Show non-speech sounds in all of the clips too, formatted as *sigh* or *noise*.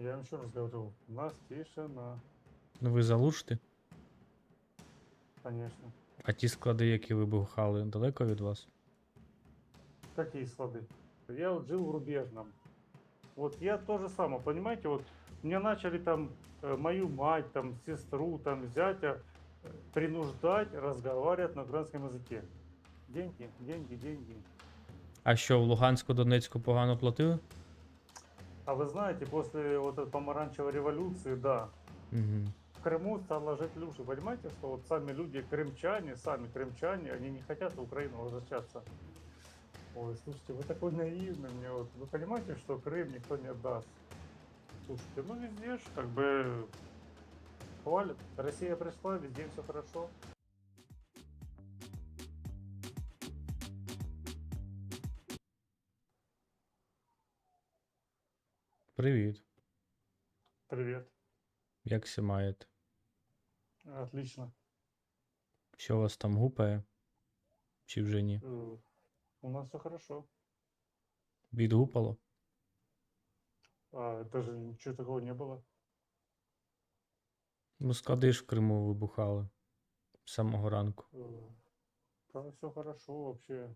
Я вам еще раз говорю, у нас тишина, Ну ви залужте. конечно. А ті склади, які вибухали, далеко від вас? Какие склады? Я вот жил в Рубежном. Вот я то же самое, понимаете, вот мне начали там э, мою мать, там сестру, там зятя э, принуждать разговаривать на украинском языке. Деньги, деньги, деньги. А що, в Луганську, Донецьку погано платили? А вы знаете, после вот этой помаранчевой революции, да, Угу. в Крыму стало жить лучше. Понимаете, что вот сами люди, крымчане, сами крымчане, они не хотят в Украину возвращаться. Ой, слушайте, вы такой наивный мне. Вот, вы понимаете, что Крым никто не отдаст? Слушайте, ну везде ж как бы хвалят. Россия пришла, везде все хорошо. Привіт. Привет. Як все маєте? Отлично. Що вас там гупає? Чи вже ні? Э, У нас все хорошо. Відгупало? А это же ничего такого не было. Ну, склади ж в Криму вибухали з самого ранку. Э, Да, все хорошо вообще.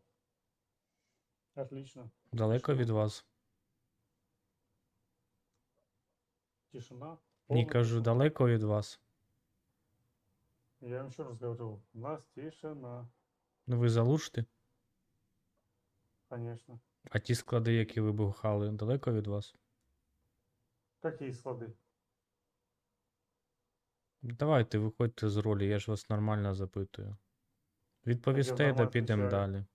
Отлично. Далеко Що? від вас? Тишина. Ні, кажу, далеко від вас. Я вам еще раз говорю, у нас тишина, Ну ви залужте. конечно. А ті склади, які вибухали, далеко від вас? Какие склады? Давайте, виходьте з ролі, я ж вас нормально запитую. Відповісте, да підемо далі.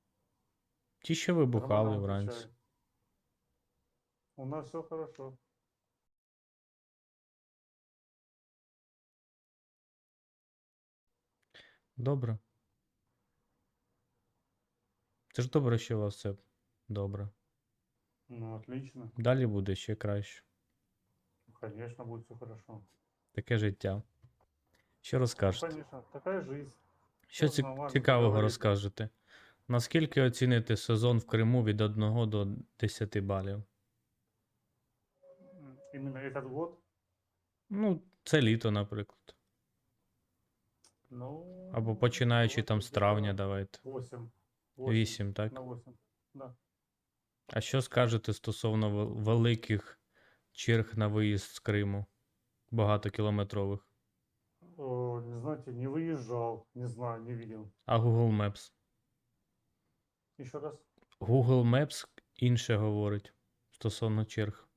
Ті, що вибухали Нормально вранці. У нас все хорошо. Добре. Це ж добре, що у вас все добре. Ну, отлично. Далі буде ще краще. Конечно, будет все хорошо. Таке життя. Що Ну, розкажете? конечно, такая жизнь. Що ці- цікавого поговорити. розкажете? Наскільки оціните сезон в Криму від 1 до 10 балів? М, Именно этот год. Ну, це літо, наприклад. Ну, Або починаючи там з травня, давайте. 8. 8, так? На 8. Да. А що скажете стосовно великих черг на виїзд з Криму? Багатокілометрових. О, не знаете, не выезжал, не знаю, не видел. А Google Maps? Еще раз. Google Maps інше говорить стосовно черг.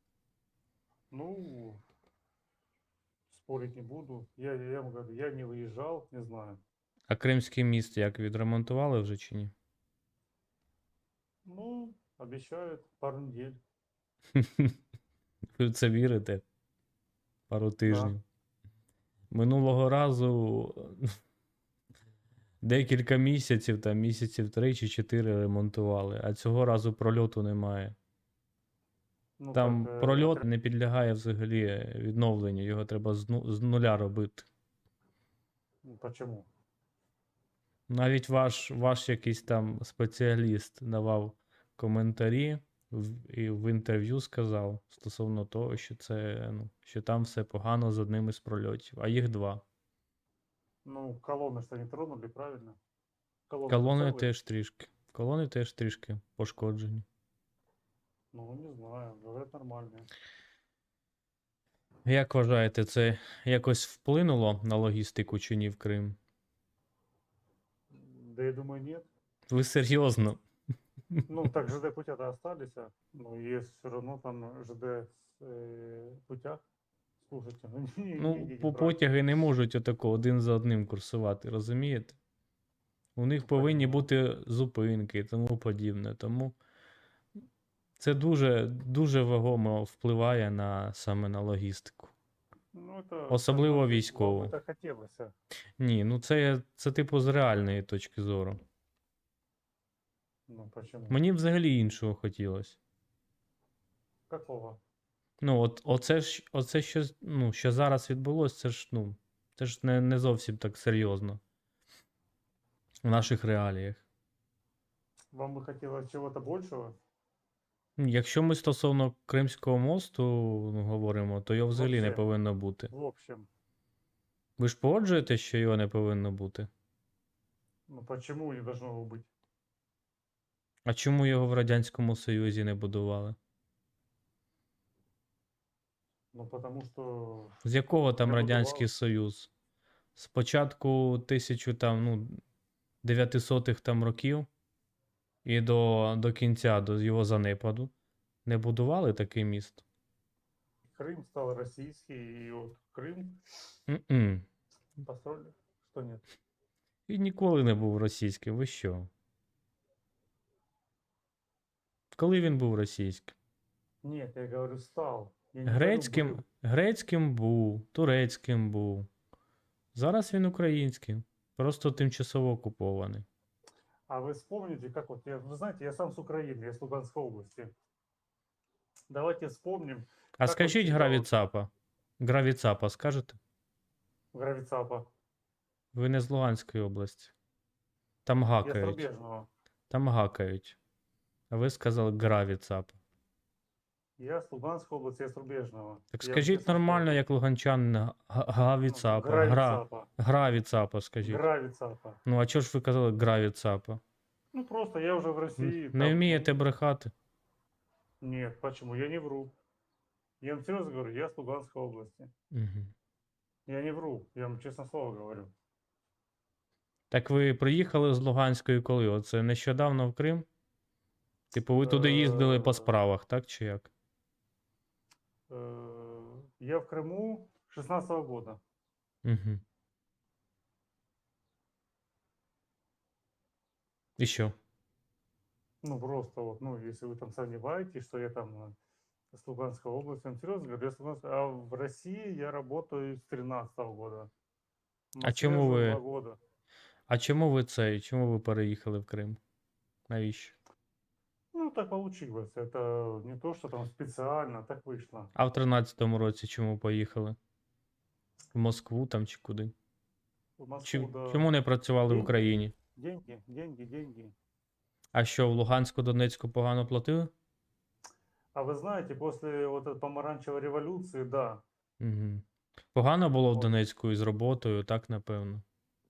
Ну, спорить не буду. Я, я вам говорю, я не выезжал, не знаю. А Кримський міст як відремонтували вже чи ні? Ну, обещают пару недель. *laughs* Ви в це вірите? Пару тижнів. Минулого разу *laughs* декілька місяців, там місяців три чи чотири ремонтували, а цього разу прольоту немає. Ну, Там как, э, прольот отре- не підлягає взагалі відновленню, його треба з, ну- з нуля робити. Ну, Почему? Навіть ваш, ваш якийсь там спеціаліст давав коментарі в, і в інтерв'ю сказав стосовно того, що це ну, що там все погано з одним із прольотів, а їх два. Ну, колонны что не тронули, правильно? Колонны Колони целые? теж трішки. Колони теж трішки пошкоджені. Ну, не знаю, говорят нормальные. Як вважаєте, це якось вплинуло на логістику чи ні в Крим? Да я думаю, нет. Ви серйозно? Ну, так ЖД путя-то остались, а, ну, есть все равно там ЖД э, путях. Слушайте, ну, не, не Ну, идите по брать. потяги не можуть отако один за одним курсувати, розумієте? У них повинні бути зупинки і тому подібне. Тому це дуже, дуже вагомо впливає на саме на логістику. Ну, это, Особливо вам військову. Это хотелось. а. Ні, ну це, це типу з реальної точки зору. Ну, почему? Мені б взагалі іншого хотілося. Какого? Ну, от оце ж, оце що, з- ну, що зараз відбулося, це ж, ну, це ж не, не зовсім так серйозно. В наших реаліях. Вам бы хотелось чего-то большего? Якщо ми стосовно Кримського мосту ну, говоримо, то його взагалі не повинно бути. В общем, Ви ж погоджуєтесь, що його не повинно бути? ну почему не должно его быть? А чому його в Радянському Союзі не будували? Ну потому что З якого там Не Радянський будували. Союз? З початку тисячу там, ну, 900-х там років і до, до кінця, до його занепаду, не будували такий міст? Крым стал российский, и вот Крым М-м. построили, что нет. І ніколи не був російським. Ви що? Коли він був російським? Нет, я говорю, стал. Я не говорю, Грецьким, был. грецьким був, турецьким був. Зараз він українським. Просто тимчасово окупований. А вы вспомните, как вот, я, вы знаете, я сам с Украины, я с Луганской области. Давайте вспомним А Как скажіть от гравіцапа. Гравіцапа скажете? Гравицапа. Ви не з Луганської області. Там Я с гакають. Рубежного. Там гакають. А ви сказали гравіцапа. Я с Луганской области, я с Рубежного. Так Я скажіть нормально, як луганчанин, га- га- Ну, гравіцапа. Гра, гравіцапа, скажіть. Гравицапа. Ну, а чого ж ви казали гравіцапа? Ну просто я уже в России. Не там, вмієте брехати? Нет, почему? Я не вру. Я вам серьезно говорю, я с Луганской области. Угу. Я не вру, я вам честно слово говорю. Так ви приїхали з Луганської коли? Оце нещодавно в Крим? Типу, ви туди їздили по Е, справах, так чи як? Э, Я в Крыму 16 года. Угу. І що? Ну, просто вот, ну, если вы там сомневаетесь, что я там э, с Луганской области, я вам серьезно говорю, я с Луганской- а в России я работаю с 13 года. В Москве чему живу вы- Два года. А чому ви цей? Чому ви переїхали в Крим? Навіщо? Ну, так получилось. Это не то, что там специально, так вышло. А в 13-му році чому поїхали? В Москву там чи куди? В Москву, Чи, да. чому не працювали в Деньги. Україні? Деньги, деньги, деньги. А що, в Луганську, Донецьку погано платили? А вы знаете, после вот этой помаранчевой революции, да, Угу. Погано було в От. Донецьку із роботою, так напевно.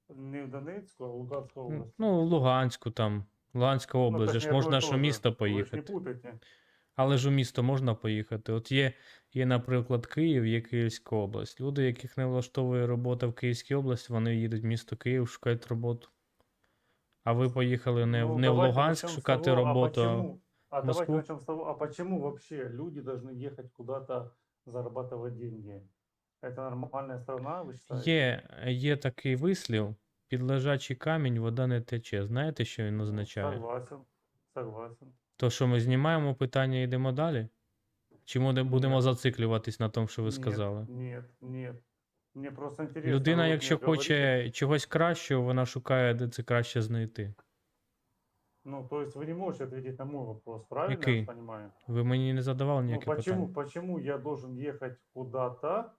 не в Донецкую, а в Луганскую М, область. Ну, в Луганську там. Луганська Ну, область, так же ж не одно можна и ж то у же. місто Вы ж не поїхати. путайте. Але ж у місто можна поїхати. От є, є, наприклад, Київ, є Київська область. Люди, яких не влаштовує робота в Київській області, вони їдуть в місто Київ, шукають роботу. А ви поїхали не, в- Ну, не в давайте Луганськ начнем с шукати того, роботу, А а почему, а в Москву? давайте начнем с того, а почему вообще люди должны ехать куда-то зарабатывать деньги? Это нормальная страна, вы считаете? Є, є такий вислів: під лежачий камінь вода не тече. Знаєте, що він Ну, означає? Согласен, согласен. То, що ми знімаємо питання і йдемо далі? Чи ми будемо Ні. зациклюватись на тому, що ви сказали? Нет, нет. Мне просто интересно. Людина, вы якщо мне говорите, хоче чогось кращого, вона шукає, де це краще знайти. Ну, то есть вы не можете ответить на мой вопрос, правильно я Який? вас понимаю? Ви мені не задавали Ну, ніяке почему, питання. почему я должен ехать куда-то,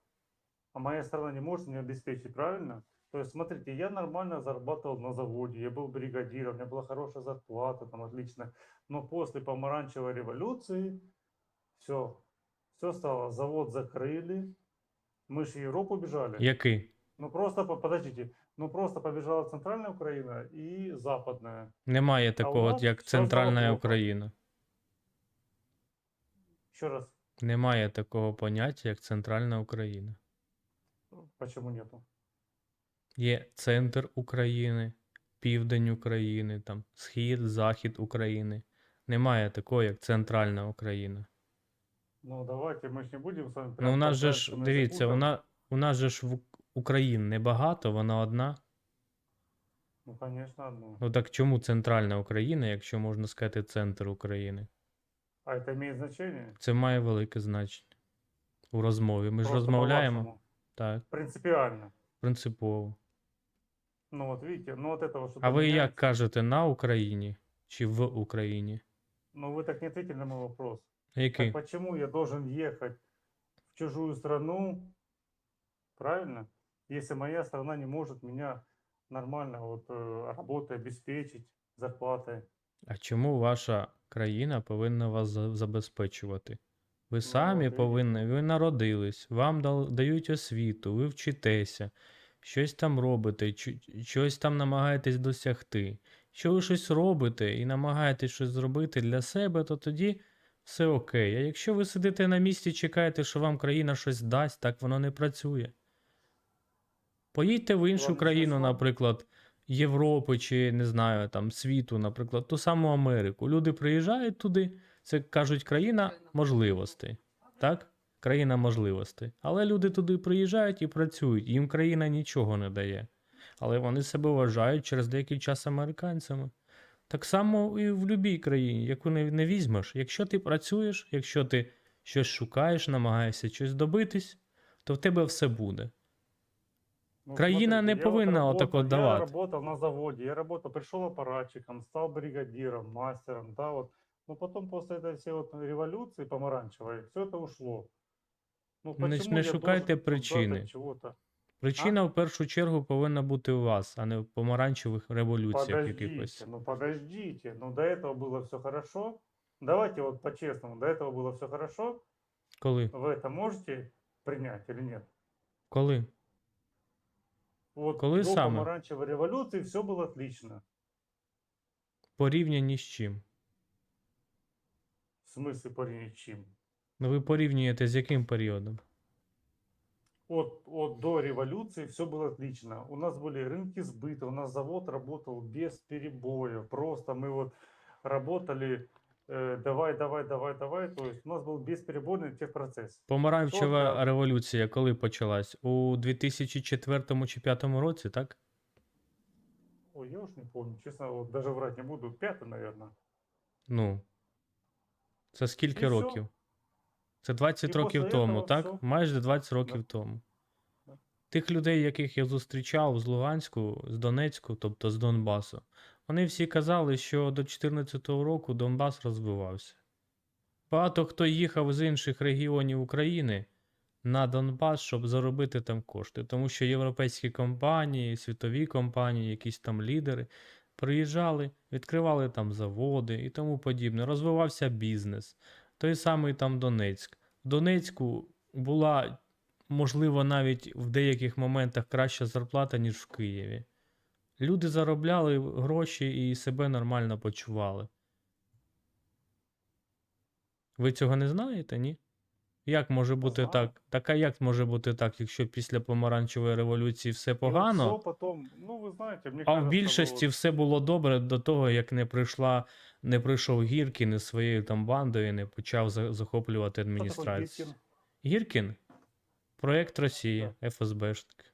а моя страна не может мне обеспечить, правильно? То есть, смотрите, я нормально зарабатывал на заводе, я был бригадиром, у меня была хорошая зарплата, там отлично. Но после помаранчевой революции все, все стало, завод закрыли, мы же в Европу бежали. Який? Ну просто, по- подождите, ну просто побежала центральная Украина и западная. Немає такого, нас як все стало Центральна плохо. Україна. Еще раз, Немає такого поняття, як Центральна Україна. почему нету? Є центр України, південь України, там, схід, захід України. Немає такого, як Центральна Україна. Ну давайте, мы ж не будем с вами Ну, у нас же ж, дивіться, вона, у нас же ж в Ук- Україн небагато, вона одна. Ну, конечно, одну. Ну так чому Центральна Україна, якщо можна сказати центр України? А это имеет значение? Це має велике значення у розмові. Ми ж розмовляємо. Так, Принципиально. принципово. Ну вот видите, ну вот это вот что-то А ви як меняется. кажете на Україні чи в Україні? Ну вы так не ответили на мой вопрос. Який? Так почему я должен ехать в чужую страну, правильно, если моя страна не может меня нормально вот э, работой обеспечить, зарплатой? А чому ваша країна повинна вас за- забезпечувати? Ви самі от і- повинні, ви народились, вам дал- дають освіту, ви вчитеся, щось там робите, щось там намагаєтесь досягти. Якщо ви щось робите і намагаєтесь щось зробити для себе, то тоді все окей. А якщо ви сидите на місці і чекаєте, що вам країна щось дасть, так воно не працює. Поїдьте в іншу країну, наприклад, Європи чи не знаю, там світу, наприклад, ту саму Америку. Люди приїжджають туди, це кажуть країна можливостей. Так? Країна можливостей. Але люди туди приїжджають і працюють, їм країна нічого не дає. Але вони себе вважають через деякий час американцями. Так само і в будь-якій країні, яку не, не візьмеш. Якщо ти працюєш, якщо ти щось шукаєш, намагаєшся щось добитись, то в тебе все буде. Ну, Країна не я вот повинна работал- отако давати. Я работал на заводе, я работал, пришел аппаратчиком, стал бригадиром, мастером, да, вот. Но потом после этой всей вот революции помаранчевой, все это ушло. Ну, Не- почему не я шукайте должен тут ждать причины. от чего-то? Причина в першу чергу повинна бути у вас, а не в помаранчевих революціях якихось. Подождите, ну подождите, ну до этого было все хорошо. Давайте вот по-честному, до этого было все хорошо. Коли? Вы это можете принять или нет? Коли? Вот Коли до саме? помаранчевой революции все было отлично. Порівнянні з чим? В смысле по ничем. Ну ви порівнюєте з яким періодом? От, от до революции все было отлично. У нас были рынки сбыта, у нас завод работал без перебоев. Просто мы вот работали, э, давай, давай, давай, давай. То есть у нас был бесперебойный техпроцесс. Помаранчева Що за- революція коли почалась? У 2004 чи 2005 році, так? Ой, я уж не помню, честно, вот даже врать не буду. Пятый, наверное. Ну. Це скільки І всьо. років? Це 20 І років після тому, этого так? Майже 20 Да. років тому. Да. Тих людей, яких я зустрічав з Луганську, з Донецьку, тобто з Донбасу, вони всі казали, що до 2014 року Донбас розвивався. Багато хто їхав з інших регіонів України на Донбас, щоб заробити там кошти, тому що європейські компанії, світові компанії, якісь там лідери приїжджали, відкривали там заводи і тому подібне. Розвивався бізнес. Той самий там Донецьк. В Донецьку була, можливо, навіть в деяких моментах краща зарплата, ніж в Києві. Люди заробляли гроші і себе нормально почували. Ви цього не знаєте, ні? Як може бути знаю. так? Так а як може бути так, якщо після помаранчевої революції все И вот погано? всё потом, ну вы знаете, мне А кажется, в більшості вот- все було добре до того, як не прийшла, не прийшов Гіркін із своєю там бандою і не почав за- захоплювати Кто такой адміністрацію. Гиркин? Гіркін? Проєкт Росії, ФСБшник,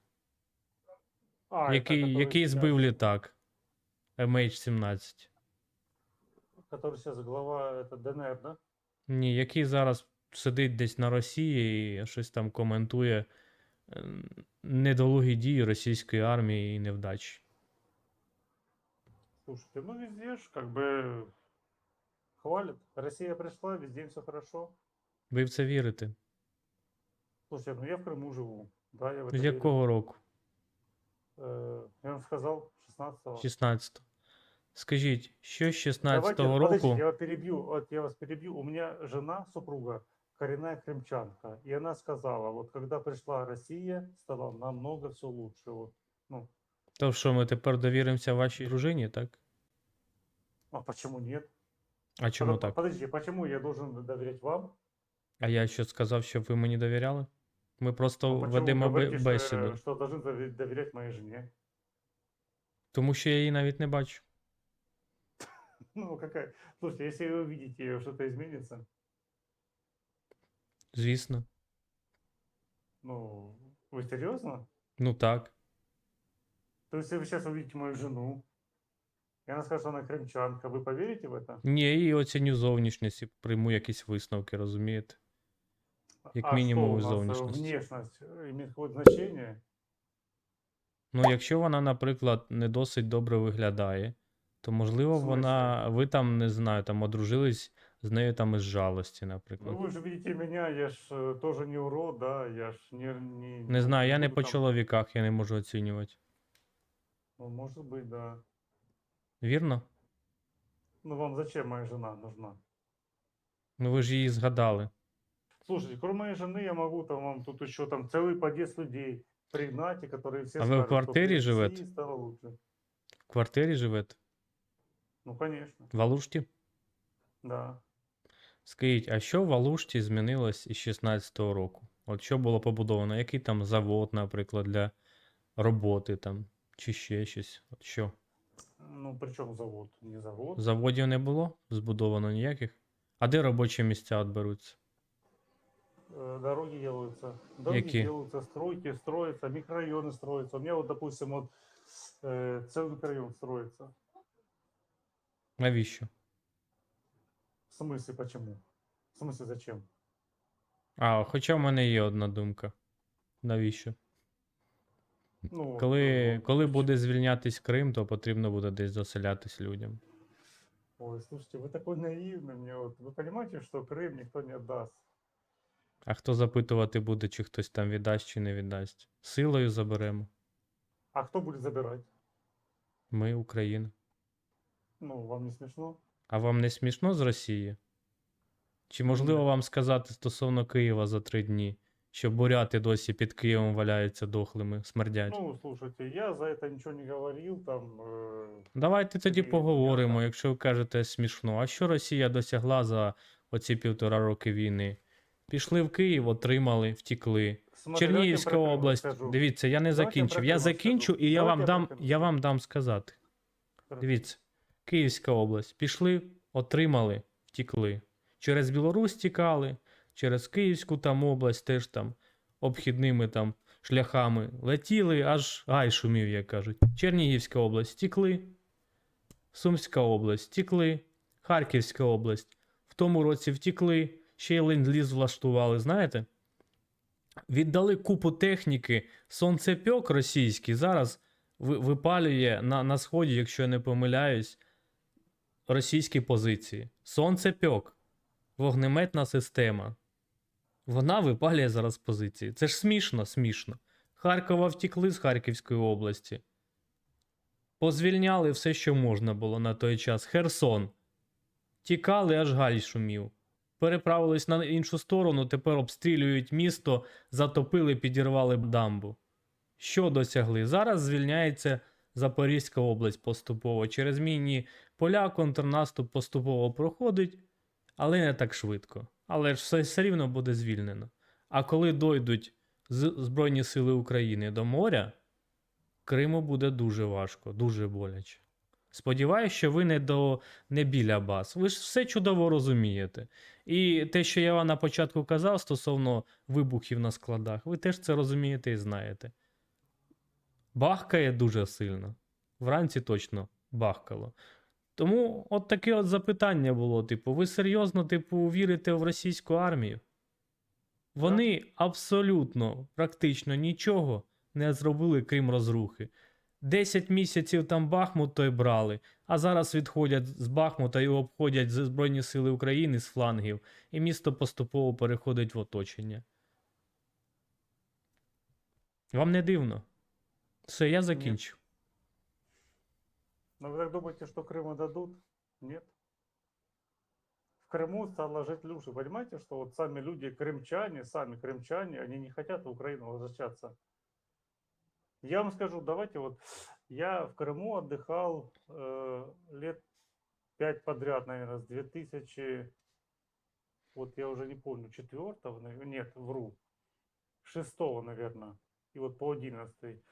А, это який, который який сейчас- збив літак MH17. Который сейчас глава это ДНР, да? Ні, який зараз сидить десь на Росії і щось там коментує е, недолугі дії російської армії і невдачі. Слушайте, ну везде ж как бы хвалят. Россия пришла, везде все хорошо. Ви в це вірите? Слушайте, ну я в Крыму живу. Да, я в это З верю. якого року? Э, я вам сказал, 16-го. 16. Скажіть, що з Давайте, 16-го подождите, року? я вас перебью, вот я вас перебью. У меня жена, супруга, коренная крымчанка. И она сказала, вот когда пришла Россия, стало намного все лучше. Вот. Ну, То що ми тепер довіримося вашій дружині, так? а почему нет? А чому Подо- так? Подождите, почему я должен доверять вам? А я що сказав, щоб ви мені довіряли? Ми просто А почему вы ведемо бе- говорите, что, бесіду. э, что должен дове- доверять моей жене? Тому що я її навіть не бачу. *laughs* Ну, какая... Слушайте, если вы увидите, что-то изменится, Звісно. ну, вы серьезно? Ну так. То есть, если вы сейчас увидите мою жену, и она скажет, что она крымчанка, вы поверите в это? Ні, я її оціню зовнішність і прийму якісь висновки, розумієте? Як а мінімум, что у нас, э, зовнішність. внешность э, имеет какое-то значение? Ну, якщо вона, наприклад, не досить добре виглядає, то можливо В вона. Ви там, не знаю, там одружились з нею там із жалості, наприклад. Ну, вы же видите меня, я ж э, тоже не урод, да, я ж не... Не, Не знаю, я не буду по там- чоловіках, я не можу оцінювати. Ну, может быть, да. Вірно? Ну, вам зачем моя жена нужна? Ну ви ж її згадали. Слушайте, кроме моей жены я могу там вам тут еще там целый подъезд людей пригнать, и которые все А вы в скажут, что квартире при живете? России стало лучше. В квартирі живете? Ну, конечно, В Алушті? да. Скажіть, а що в Алушті змінилось із 16-го року? От що було побудовано? Який там завод, наприклад, для роботи там, чи ще щось? От що? Ну, причем завод? Не завод. Заводів не було збудовано ніяких? А де робочі місця от беруться? Э, Дороги делаются, дороги Какие? делаются, стройки строятся, микрорайоны строятся. У меня вот, допустим, вот э, целый микрорайон строится. Навіщо? В смысле, почему? В смысле, зачем? А, хоча в мене є одна думка. Навіщо? Ну, вот, Коли, э, коли вот, буде звільнятись Крим, то потрібно буде десь заселятись людям. Ой, слушайте, вы такой наивный мне. Вот, вы понимаете, что Крым никто не отдаст? А хто запитувати буде, чи хтось там віддасть, чи не віддасть? Силою заберемо. А кто будет забирать? Ми, Україна. Ну, вам не смешно? А вам не смішно з Росії? Чи можливо Ні. вам сказати стосовно Києва за три дні, що буряти досі під Києвом валяються дохлими, смердять? Ну, слушайте, я за это ничего не говорил, там... э, Давайте тоді Ні, я поговоримо, так. якщо ви кажете смішно. А що Росія досягла за оці півтора роки війни? Пішли в Київ, отримали, втікли. смотря Чернігівська кем про Крым область. расскажу. Дивіться, я не Давайте я закінчив. про Я Крим закінчу розкажу. і я Давайте вам я про дам, Крим я вам розкажу. дам сказати. Хорошо. Дивіться, Київська область. Пішли, отримали, втікли. Через Білорусь тікали, через Київську там область теж там обхідними там шляхами летіли, аж гай шумів, як кажуть. Чернігівська область втікли, Сумська область втікли, Харківська область в тому році втікли, ще й ленд-ліз влаштували, знаєте? Віддали купу техніки, сонцепьок російський зараз випалює на, на сході, якщо я не помиляюсь, російські позиції. Сонцепьок, вогнеметна система. Вона випалює зараз позиції. Це ж смішно, смішно. Харкова втікли з Харківської області. Позвільняли все, що можна було на той час. Херсон. Тікали, аж галь шумів. Переправились на іншу сторону, тепер обстрілюють місто, затопили, підірвали дамбу. Що досягли? Зараз звільняється Запорізька область поступово. Через мінні поля контрнаступ поступово проходить, але не так швидко. Але ж все, все рівно буде звільнено. А коли дойдуть Збройні Сили України до моря, Криму буде дуже важко, дуже боляче. Сподіваюсь, що ви не до не біля баз. Ви ж все чудово розумієте. І те, що я вам на початку казав стосовно вибухів на складах, ви теж це розумієте і знаєте. Бахкає дуже сильно. Вранці точно бахкало. Тому от таке от запитання було: типу, ви серйозно, типу, вірите в російську армію? Вони абсолютно практично нічого не зробили, крім розрухи. 10 місяців там Бахмут той брали, а зараз відходять з Бахмута і обходять Збройні Сили України з флангів, і місто поступово переходить в оточення. Вам не дивно? Все, я закінчив. Но вы так думаете, что Крым отдадут? Нет. В Крыму стало жить лучше. Понимаете, что вот сами люди, крымчане, сами крымчане, они не хотят в Украину возвращаться. Я вам скажу, давайте вот, я в Крыму отдыхал э, лет пять подряд, наверное, с 2000, вот я уже не помню, четвертого, нет, вру, шестого, наверное, и вот по одиннадцатый.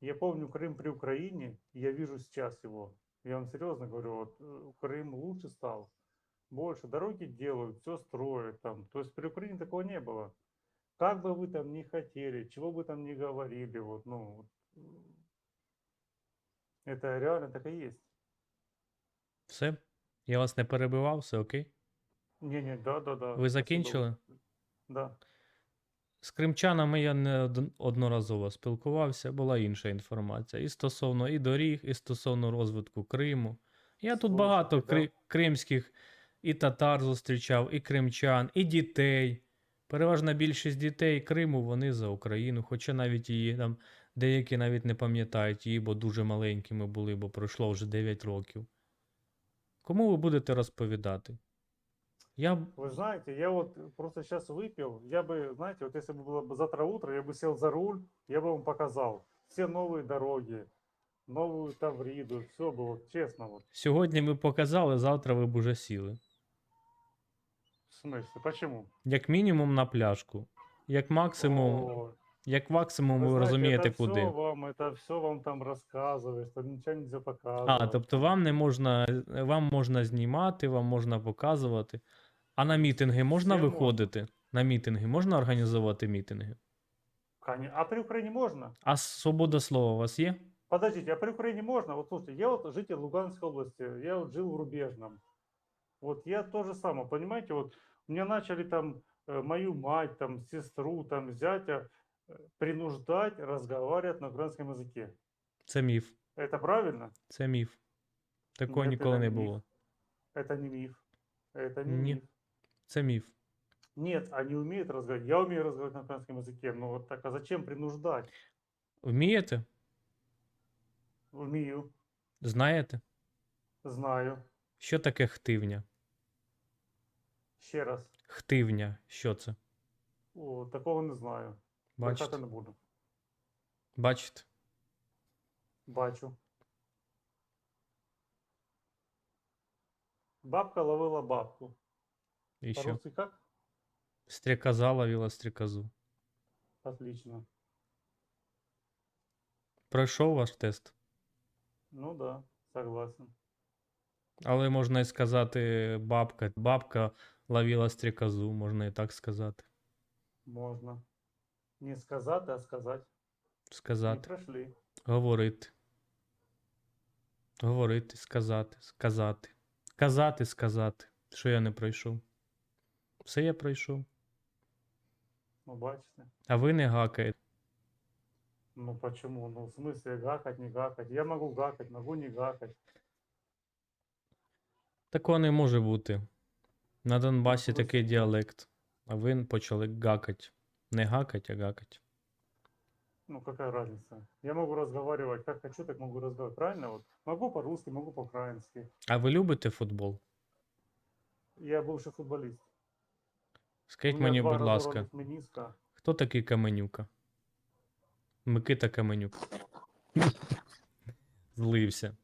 Я помню Крым при Украине, и я вижу сейчас его. Я вам серьезно говорю, вот э, Крым лучше стал, больше дороги делают, все строят там. То есть при Украине такого не было. Как бы вы там ни хотели, чего бы там ни говорили, вот, ну, это реально так и есть. Все? Я вас не перебивав, все окей? Не-не, да-да-да. Ви закінчили? Да. З кримчанами я не одноразово спілкувався, була інша інформація. І стосовно і доріг, і стосовно розвитку Криму. Я тут багато Слушайте, да. кри- кримських і татар зустрічав, і кримчан, і дітей. Переважна більшість дітей Криму вони за Україну, хоча навіть її там деякі навіть не пам'ятають її, бо дуже маленькими були, бо пройшло вже 9 років. Кому ви будете розповідати? Я б- Вы знаете, я вот просто сейчас выпил, я бы, знаете, вот если бы было бы завтра утро, я бы сел за руль, я бы вам показал все новые дороги, новую Тавриду, все бы вот честно вот. сьогодні ви показали, завтра ви б уже сіли. В смысле, почему? Як мінімум на пляшку. Як максимум, О, як максимум вы ви знаете, розумієте это куди. Все вам, это все вам там рассказывает, что ничего нельзя показывать. А, тобто вам не можна, вам можна знімати, вам можна показувати. А на мітинги можна Всім можна. виходити? На мітинги можна організовувати мітинги? Коне- А при Украине можно? А свобода слова у вас є? Подождите, а при Украине можно? Вот слушайте, я вот житель Луганской области, я вот жил в Рубежном. Вот я то же самое, понимаете, вот мне начали там э, мою мать, там, сестру, там, зятя э, принуждать разговаривать на украинском языке. Це міф. Это правильно? Це міф. Такого Ні, ніколи це не міф. було. Это не миф. Это не Не. миф. Це міф. Нет, они умеют разговаривать. Я умею разговаривать на украинском языке. Ну вот так, а зачем принуждать? Вмієте? Умею, Знаєте? знаю. Що таке хтивня? Ще раз. Хтивня, що це? О, такого не знаю. Бачите? Брехати не буду. Бачите? Бачу. Бабка ловила бабку. І що? По-русски как? Стрекоза ловила стрекозу. Отлично. Пройшов ваш тест. Ну да, согласен. Але можна і сказати бабка. Бабка ловила стрекозу, можна і так сказати. Можна. Не сказати, а сказати. Не Сказати. пройшли. Говорити. Говорити, сказати, сказати. Казати, сказати. Що я не пройшов. Все я пройшов. Ну, бачите. А ви не гакаєте. Ну почему? Ну, в смысле, гакать, не гакать. Я могу гакать, могу не гакать. Такого не може бути. На Донбасі просто такий так. діалект. А ви почали гакать. Не гакать, а гакать. Ну, какая разница? Я могу разговаривать как хочу, так могу разговаривать. Правильно? Вот. Могу по-русски, могу по-украински. А ви любите футбол? Я бывший футболист. Скажіть мені, будь ласка, хто такий Каменюка? Микита Каменюк. *laughs* Злився.